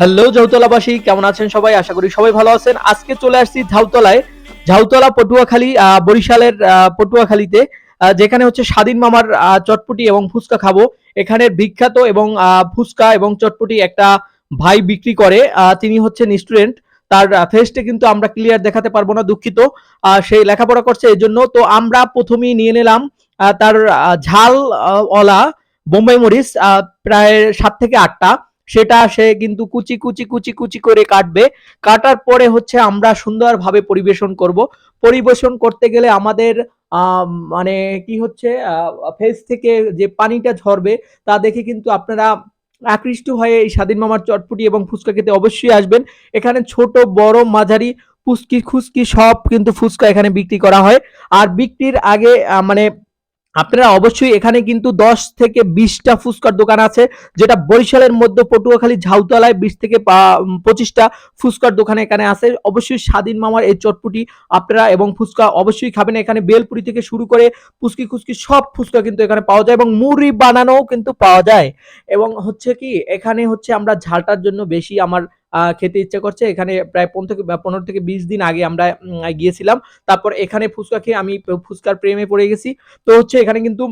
Hello ঝাউতলাবাসী কেমন আছেন সবাই? আশা করি সবাই ভালো আছেন। আজকে চলে আসছি ঝাউতলায়। ঝাউতলা পটুয়াখালী বরিশালের পটুয়াখালীতে যেখানে হচ্ছে স্বাধীন মামার চটপটি এবং ফুচকা খাব। এখানে বিখ্যাত এবং ফুচকা এবং চটপটি একটা ভাই বিক্রি করে। তিনি হচ্ছেন স্টুডেন্ট। তার ফেসটা কিন্তু আমরা ক্লিয়ার দেখাতে পারব না, দুঃখিত। সেই লেখাপড়া করছে এই জন্য তো আমরা প্রথমেই নিয়ে নিলাম তার ঝাল ওলা বোম্বাই মরিচ প্রায় সাত থেকে আটটা। সেটা সে কিন্তু কুচি কুচি কুচি কুচি করে কাটবে। কাটার পরে হচ্ছে আমরা সুন্দরভাবে পরিবেশন করব। পরিবেশন করতে গেলে আমাদের মানে কি হচ্ছে ফেস থেকে যে পানিটা ঝরবে, তা দেখে কিন্তু আপনারা আকৃষ্ট হয়ে এই স্বাধীন মামার চটপটি এবং ফুচকা খেতে অবশ্যই আসবেন। এখানে ছোট, বড়, মাঝারি ফুচকি খুচকি সব কিন্তু ফুচকা এখানে বিক্রি করা হয়। আর বিক্রির আগে মানে আপনারা অবশ্যই এখানে কিন্তু দশ থেকে বিশটা ফুচকার দোকান আছে, যেটা বরিশালের মধ্যে পটুয়াখালী, ঝাউতলায় বিশ থেকে পঁচিশটা ফুচকার দোকান এখানে আছে। অবশ্যই স্বাধীন মামার এই চটপুটি আপনারা এবং ফুচকা অবশ্যই খাবেন এখানে। বেলপুরি থেকে শুরু করে ফুচকি খুচকি সব ফুচকা কিন্তু এখানে পাওয়া যায় এবং মুড়ি বানানোও কিন্তু পাওয়া যায়। এবং হচ্ছে কি, এখানে হচ্ছে আমরা ঝালটার জন্য বেশি আমার খেতে ইচ্ছে করছে। এখানে প্রায় পনেরো থেকে পনেরো থেকে বিশ দিন আগে আমরা গিয়েছিলাম। তারপর এখানে ফুচকা খেয়ে আমি ফুচকার প্রেমে পড়ে গেছি। তো হচ্ছে এখানে কিন্তু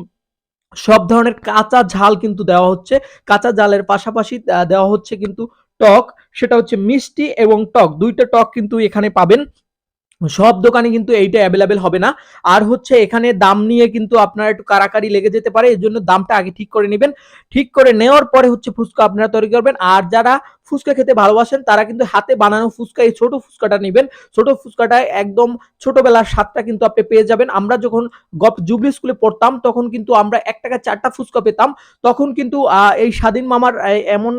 সব ধরনের কাঁচা ঝাল কিন্তু দেওয়া হচ্ছে। কাঁচা ঝালের পাশাপাশি দেওয়া হচ্ছে কিন্তু টক। সেটা হচ্ছে মিষ্টি এবং টক। দুইটা টক কিন্তু এখানে পাবেন। সব দোকানে কিন্তু এইটা অ্যাভেলেবেল হবে না। আর হচ্ছে এখানে দাম নিয়ে কিন্তু আপনার একটু কারাকারি লেগে যেতে পারে। এর জন্য দামটা আগে ঠিক করে নেবেন। ঠিক করে নেওয়ার পরে হচ্ছে ফুচকা আপনারা তৈরি করবেন। আর যারা ফুচকা খেতে ভালোবাসেন, তারা কিন্তু হাতে বানানো ফুচকা, এই ছোট ফুচকাটা নেবেন। ছোট ফুচকাটা একদম ছোটবেলার স্বাদটা কিন্তু আপনি পেয়ে যাবেন। আমরা যখন গপ জুবলি স্কুলে পড়তাম, তখন কিন্তু আমরা এক টাকা চারটা ফুচকা পেতাম। তখন কিন্তু এই স্বাধীন মামার এমন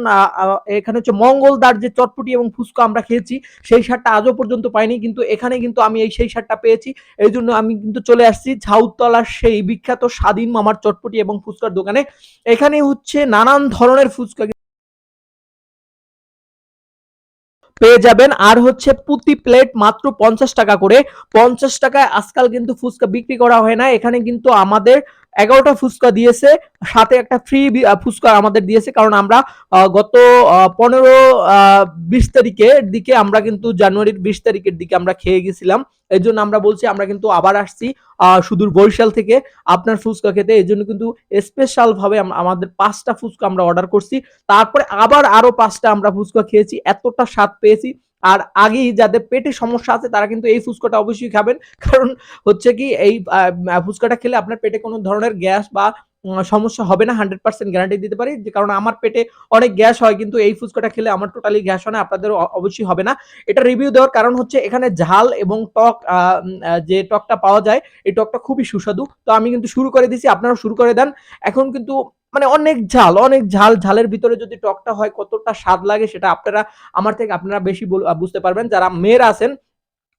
এখানে হচ্ছে মঙ্গলদার যে চটপটি এবং ফুচকা আমরা খেয়েছি, সেই স্বাদটা আজও পর্যন্ত পাইনি। কিন্তু এখানে কিন্তু আমি এই সেই স্বাদটা পেয়েছি। এই জন্য আমি কিন্তু চলে আসছি ঝাউতলার সেই বিখ্যাত স্বাধীন মামার চটপটি এবং ফুচকার দোকানে। এখানে হচ্ছে নানান ধরনের ফুচকা পেয়ে যাবেন। আর হচ্ছে প্রতি প্লেট মাত্র পঞ্চাশ টাকা করে। পঞ্চাশ টাকায় আজকাল কিন্তু ফুচকা বিক্রি করা হয় না। এখানে কিন্তু আমাদের এগারোটা ফুচকা দিয়েছে, সাথে একটা ফ্রি ফুচকা আমাদের দিয়েছে, কারণ আমরা গত পনেরো বিশ তারিখের দিকে আমরা কিন্তু জানুয়ারির বিশ তারিখের দিকে আমরা খেয়ে গেছিলাম। এই জন্য আমরা বলছি, আমরা কিন্তু আবার আসছি সুদূর বরিশাল থেকে আপনার ফুচকা খেতে। এই জন্য কিন্তু স্পেশাল ভাবে আমাদের পাঁচটা ফুচকা আমরা অর্ডার করছি। তারপরে আবার আরও পাঁচটা আমরা ফুচকা খেয়েছি, এতটা স্বাদ পেয়েছি। আর আগেই যাদের পেটে সমস্যা আছে, তারা কিন্তু এই ফুচকাটা অবশ্যই খাবেন। কারণ হচ্ছে কি, এই ফুচকাটা খেলে আপনার পেটে কোনো ধরনের গ্যাস বা সমস্যা হবে না হান্ড্রেড পার্সেন্ট গ্যারান্টি দিতে পারি। কারণ আমার পেটে অনেক গ্যাস হয়, কিন্তু এই ফুচকাটা খেলে আমার টোটালি গ্যাস হয় না আপনাদের অবশ্যই হবে না। এটা রিভিউ দেওয়ার কারণ হচ্ছে এখানে ঝাল এবং টক যে টকটা পাওয়া যায়, এই টকটা খুবই সুস্বাদু। তো আমি কিন্তু শুরু করে দিছি, আপনারাও শুরু করে দেন। এখন কিন্তু মানে অনেক ঝাল অনেক ঝাল, ঝালের ভিতরে যদি টকটা হয় কতটা স্বাদ লাগে সেটা আপনারা, আমার থেকে আপনারা বেশি বুঝতে পারবেন। যারা মেয়েরা আছেন,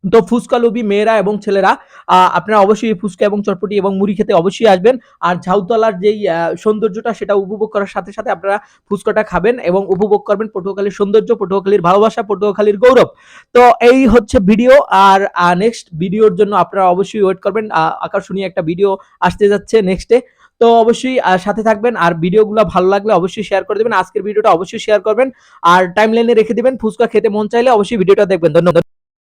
তো ফুচকা লোভী মেয়েরা এবং ছেলেরা আপনারা অবশ্যই ফুচকা এবং চটপটি এবং মুড়ি খেতে অবশ্যই আসবেন। আর ঝাউতলার যেই সৌন্দর্যটা সেটা উপভোগ করার সাথে সাথে আপনারা ফুচকাটা খাবেন এবং উপভোগ করবেন পটুয়াখালীর সৌন্দর্য, পটুয়াখালীর ভালোবাসা, পটুয়াখালীর গৌরব। তো এই হচ্ছে ভিডিও, আর নেক্সট ভিডিওর জন্য আপনারা অবশ্যই ওয়েট করবেন। আকর্ষণীয় একটা ভিডিও আসতে যাচ্ছে নেক্সটে তো অবশ্যই সাথে থাকবেন। আর ভিডিওগুলো ভালো লাগলে অবশ্যই শেয়ার করে দেবেন। আজকের ভিডিওটা অবশ্যই শেয়ার করবেন। আর টাইম লাইনে রেখে দিবেন। ফুচকা খেতে মন চাইলে অবশ্যই ভিডিওটা দেখবেন। ধন্যবাদ।